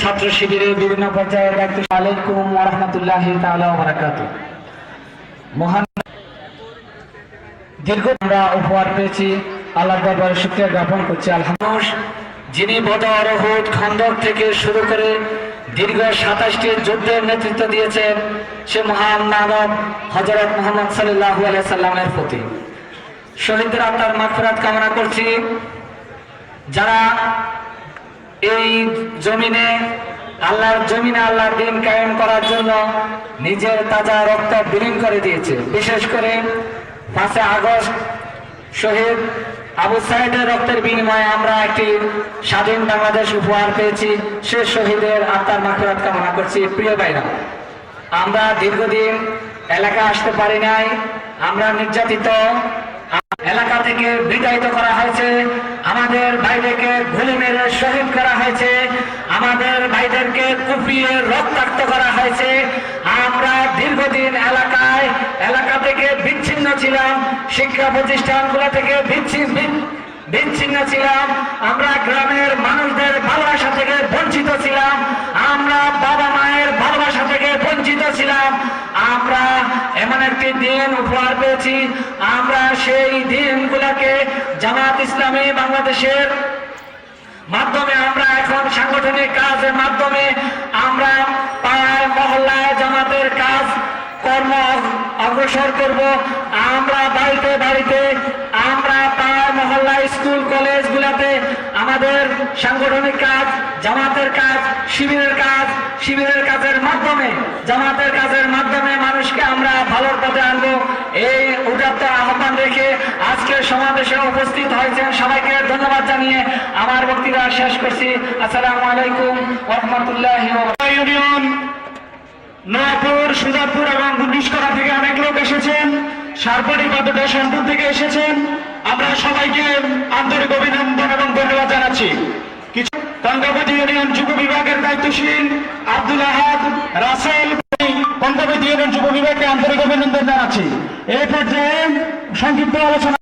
ছাত্র শিবিরের বিভিন্ন পর্যায়ে আলাইকুম দীর্ঘ আমরা উপহার পেয়েছি, আল্লাহ জ্ঞাপন করছি যিনি খন্দক থেকে শুরু করে দীর্ঘ সাতাশটি যুদ্ধের নেতৃত্ব দিয়েছেন, সে মহান মানব হজরত মোহাম্মদ আলাইহি সাল্লামের প্রতি। শহীদদের আত্মার মাগফিরাত কামনা করছি। যারা এই জমিনে, আল্লাহর জমিনে আল্লাহর দিন কায়েম করার জন্য নিজের তাজা রক্ত বিলীন করে দিয়েছে। বিশেষ করে পাঁচে আগস্ট শহীদ আবু সাইদের রক্তের বিনিময়ে আমরা একটি স্বাধীন বাংলাদেশ উপহার পেয়েছি। সে শহীদের আত্মার মাকড়াত কামনা করছি। প্রিয় ভাইরা, আমরা দীর্ঘদিন এলাকা আসতে পারি নাই। আমরা নির্যাতিত থেকে বিতাড়িত করা হয়েছে। আমাদের ভাইদেরকে গুলি মেরে শহীদ করা হয়েছে। আমাদের ভাইদেরকে কুপিয়ে রক্তাক্ত করা হয়েছে। আমরা দীর্ঘদিন এলাকায়, এলাকা থেকে বিচ্ছিন্ন ছিলাম, শিক্ষা প্রতিষ্ঠানগুলো থেকে বিচ্ছিন্ন বিচ্ছিন্ন ছিলাম। আমরা গ্রামের মানুষদের ভালোবাসা থেকে বঞ্চিত ছিলাম আমরা বাবা মায়ের ভালোবাসা থেকে বঞ্চিত ছিলাম আমরা এমন একটি দিন উপহার পেয়েছি। আমরা সেই দিনগুলোকে জামাত ইসলামী বাংলাদেশের মাধ্যমে আমরা এখন সাংগঠনিক কাজের মাধ্যমে আমরা পাড়ায়, মহল্লায় জামাতের কাজ, কর্ম অগ্রসর করব। আমরা বাড়িতে বাড়িতে, আমরা পাড়ায় স্কুল, কলেজগুলোতে আমাদের সাংগঠনিক কাজ, জামাতের কাজ, শিবিরের কাজ, শিবিরের কাজের মাধ্যমে, জামাতের কাজের মাধ্যমে মানুষকে আমরা পথে আনব। এই উদাত্ত আহ্বান রেখে আজকের সমাবেশে উপস্থিত হয়েছেন সবাইকে ধন্যবাদ জানিয়ে আমার বক্তৃতা শেষ করছি। আসসালামু আলাইকুম রহমতুল্লাহ ইউনিয়ন, নয়াপুর সুজাপুর এবং গুন্ডিশকরা থেকে অনেক লোক এসেছেন। সার্বরিকভাবে দশমপুর থেকে এসেছেন, আমরা সবাইকে আন্তরিক অভিনন্দন এবং ধন্যবাদ জানাচ্ছি। কিছু কঙ্কাপতি ইউনিয়ন যুব বিভাগের দায়িত্বশীল আব্দুল আহাদ, রাসেল ইউনিয়ন যুব বিভাগকে আন্তরিক অভিনন্দন জানাচ্ছি। এই পর্যায়ে সংক্ষিপ্ত আলোচনা